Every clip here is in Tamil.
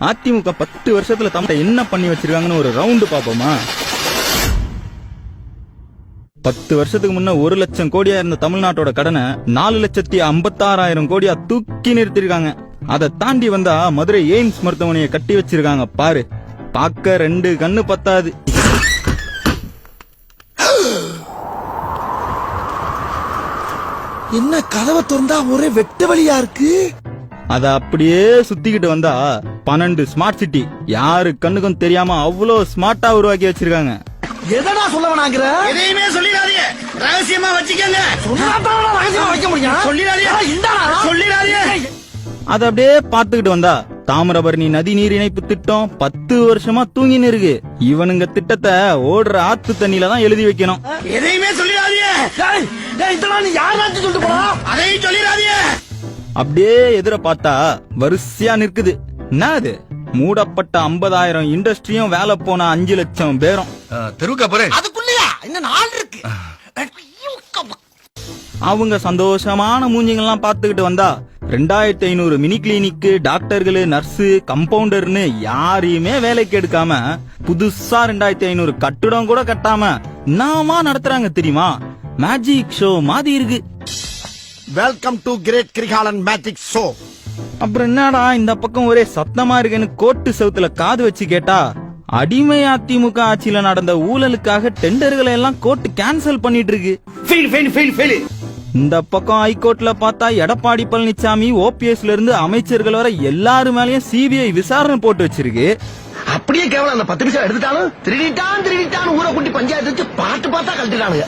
அதிமுக பத்து வருஷத்துல தமிழ என்ன பண்ணி வச்சிருக்காங்கன்னு ஒரு ரவுண்டு பாப்போமா பத்து வருஷத்துக்கு முன்ன ஒரு லட்சம் கோடியா இருந்த தமிழ்நாட்டோட கடனை நாலு லட்சத்தி ஐம்பத்தாறாயிரம் கோடியா தூக்கி நிறுத்திருக்காங்க. அதை தாண்டி வந்தா மதுரை எய்ம்ஸ் மருத்துவமனையை கட்டி வச்சிருக்காங்க. பாரு பார்க்க ரெண்டு கண்ணு பத்தாது. என்ன கதவை திறந்தா ஒரே வெட்டு வழியா இருக்கு? அத அப்படியே சுத்திக்கிட்டு வந்தா பன்னெண்டு ஸ்மார்ட் சிட்டி யாரு கண்ணுக்கும் தெரியாம அவ்வளோ ஸ்மார்ட்டா உருவாக்கி வச்சிருக்காங்க. எதடா சொல்ல வேணாங்கிற? எதையுமே சொல்லிடாதீங்க. ரகசியமா வச்சுக்கோங்க. ரகசியமா வைக்க முடியும்? சொல்லிடாதீங்க. இந்தாடா. சொல்லிடாதீங்க. அத அப்படியே பாத்துக்கிட்டு வந்தா தாமிரபரணி நதி நீர் இணைப்பு திட்டம் பத்து வருஷமா தூங்கின்னு இருக்கு. இவனுங்க திட்டத்தை ஓடுற ஆத்து தண்ணியில தான் எழுதி வைக்கணும். எதையுமே சொல்லிடாதீங்க. இதெல்லாம் நீ யாராச்சும் சொல்லிட்டு போடா அதையும் சொல்லிடாதீங்க. அப்படியே எதிர பார்த்தா வரிசையா நிற்குது. என்ன அது? மூடப்பட்ட ஐம்பதாயிரம் இண்டஸ்ட்ரியும் வேலை போன அஞ்சு லட்சம் பேரும். தெருவுக்கா போறேன். அதுக்குள்ளயா? இன்னும் நாள் இருக்கு? அவங்க சந்தோஷமான மூஞ்சிங்கெல்லாம் பார்த்துக்கிட்டு வந்தா ரெண்டாயிரத்தி ஐநூறு மினி கிளினிக்கு டாக்டர்களு நர்ஸு கம்பவுண்டர்னு யாரையுமே வேலைக்கு எடுக்காம புதுசா ரெண்டாயிரத்தி ஐநூறு கட்டுடம் கூட கட்டாம நாமா நடத்துறாங்க தெரியுமா? மேஜிக் ஷோ மாதிரி இருக்கு. Welcome to great Kirikalan magic show அப்புறம் என்னடா இந்த பக்கம் ஒரே சத்தமா இருக்குன்னு கோட்டு செவுத்துல காது வச்சு கேட்டா அடிமை அதிமுக ஆட்சியில நடந்த ஊழலுக்காக டெண்டர்களை எல்லாம் கோர்ட் கேன்சல் பண்ணிட்டு இருக்கு ஃபெயில் ஃபெயில் ஃபெயில் ஃபெயில் இந்த பக்கம் ஹைகோர்ட்ல பார்த்தா எடப்பாடி பழனிசாமி ஓபிஎஸ்ல இருந்து அமைச்சர்கள் வரை எல்லாரு மேலயும் சிபிஐ விசாரணை போட்டு வச்சிருக்கு. அப்படியே கேவலம் அந்த பத்து நிமிஷம் எடுத்துட்டாலும் திருடிட்டான் திருடிட்டான் ஊரை கூட்டி பஞ்சாயத்து வச்சு பாட்டு பார்த்தா கழட்டிட்டானுங்க.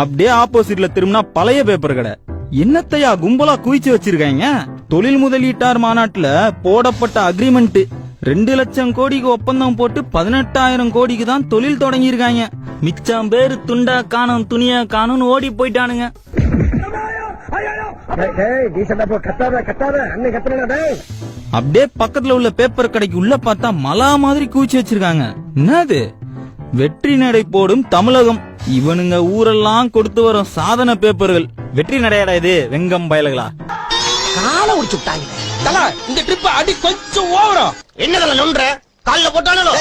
அப்படியே ஆப்போசிட்ல திரும்பினா பழைய பேப்பர் கடை. என்னத்தையா கும்பலா குவிச்சு வச்சிருக்காங்க? தொழில் முதலீட்டார் மாநாட்டுல போடப்பட்ட அக்ரிமெண்ட் ரெண்டு லட்சம் கோடிக்கு ஒப்பந்தம் போட்டு பதினெட்டாயிரம் கோடிக்கு தான் தொழில் தொடங்கியிருக்காங்க. மிச்சம் பேரு துண்டா காணும் துணியா காணும்னு ஓடி போயிட்டானுங்க. அப்படியே பக்கத்துல உள்ள பேப்பர் கடைக்கு உள்ள பார்த்தா மலா மாதிரி குவிச்சு வச்சிருக்காங்க. என்னது? வெற்றி நடை போடும் தமிழகம். இவனுங்க ஊரெல்லாம் கொடுத்து வரும் சாதன பேப்பர்கள். வெற்றி நடையாடா இது வெங்கம் பயல்களா? காலை உடிச்சு விட்டாங்க. இந்த ட்ரிப் அடி கொஞ்சம் ஓவரம் என்னதெல்லாம் நொன்ற கால்ல போட்டானோ.